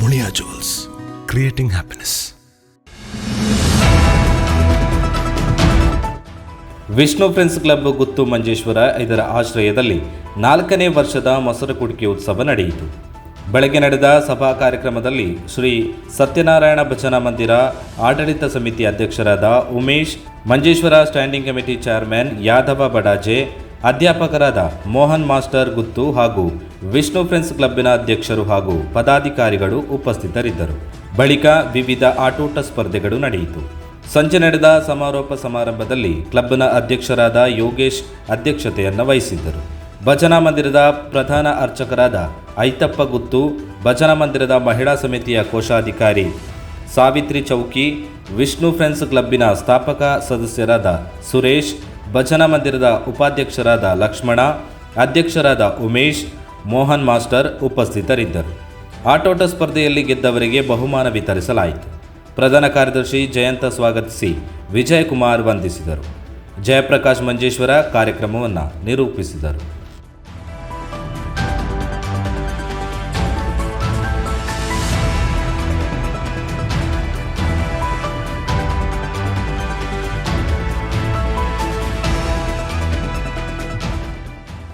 Muliya jewels creating happiness Vishnu friends club Guttu Manjeshwar ಇದರ ಆಶ್ರಯದಲ್ಲಿ ನಾಲ್ಕನೇ ವರ್ಷದ ಮೊಸರು ಕುಡಿಕೆ ಉತ್ಸವ ನಡೆಯಿತು. ಬೆಳಗ್ಗೆ ನಡೆದ ಸಭಾ ಕಾರ್ಯಕ್ರಮದಲ್ಲಿ ಶ್ರೀ ಸತ್ಯನಾರಾಯಣ ಭಜನಾ ಮಂದಿರ ಆಡಳಿತ ಸಮಿತಿ ಅಧ್ಯಕ್ಷರಾದ Umesh Manjeshwar standing committee chairman Yadava Badaje ಅಧ್ಯಾಪಕರಾದ Mohan master ಗುತ್ತು ಹಾಗೂ ವಿಷ್ಣು ಫ್ರೆಂಡ್ಸ್ ಕ್ಲಬ್ಬಿನ ಅಧ್ಯಕ್ಷರು ಹಾಗೂ ಪದಾಧಿಕಾರಿಗಳು ಉಪಸ್ಥಿತರಿದ್ದರು. ಬಳಿಕ ವಿವಿಧ ಆಟೋಟ ಸ್ಪರ್ಧೆಗಳು ನಡೆಯಿತು. ಸಂಜೆ ನಡೆದ ಸಮಾರೋಪ ಸಮಾರಂಭದಲ್ಲಿ ಕ್ಲಬ್ನ ಅಧ್ಯಕ್ಷರಾದ ಯೋಗೇಶ್ ಅಧ್ಯಕ್ಷತೆಯನ್ನು ವಹಿಸಿದ್ದರು. ಭಜನಾ ಮಂದಿರದ ಪ್ರಧಾನ ಅರ್ಚಕರಾದ ಐತಪ್ಪ ಗುತ್ತು, ಭಜನಾ ಮಂದಿರದ ಮಹಿಳಾ ಸಮಿತಿಯ ಕೋಶಾಧಿಕಾರಿ ಸಾವಿತ್ರಿ ಚೌಕಿ, ವಿಷ್ಣು ಫ್ರೆಂಡ್ಸ್ ಕ್ಲಬ್ಬಿನ ಸ್ಥಾಪಕ ಸದಸ್ಯರಾದ ಸುರೇಶ್ ಭಜನಾ ಮಂದಿರದ ಉಪಾಧ್ಯಕ್ಷರಾದ ಲಕ್ಷ್ಮಣ, ಅಧ್ಯಕ್ಷರಾದ ಉಮೇಶ್, ಮೋಹನ್ ಮಾಸ್ಟರ್ ಉಪಸ್ಥಿತರಿದ್ದರು. ಆಟೋಟ ಸ್ಪರ್ಧೆಯಲ್ಲಿ ಗೆದ್ದವರಿಗೆ ಬಹುಮಾನ ವಿತರಿಸಲಾಯಿತು. ಪ್ರಧಾನ ಕಾರ್ಯದರ್ಶಿ ಜಯಂತ ಸ್ವಾಗತಿಸಿ ವಿಜಯಕುಮಾರ್ ವಂದಿಸಿದರು. ಜಯಪ್ರಕಾಶ್ ಮಂಜೇಶ್ವರ ಕಾರ್ಯಕ್ರಮವನ್ನು ನಿರೂಪಿಸಿದರು.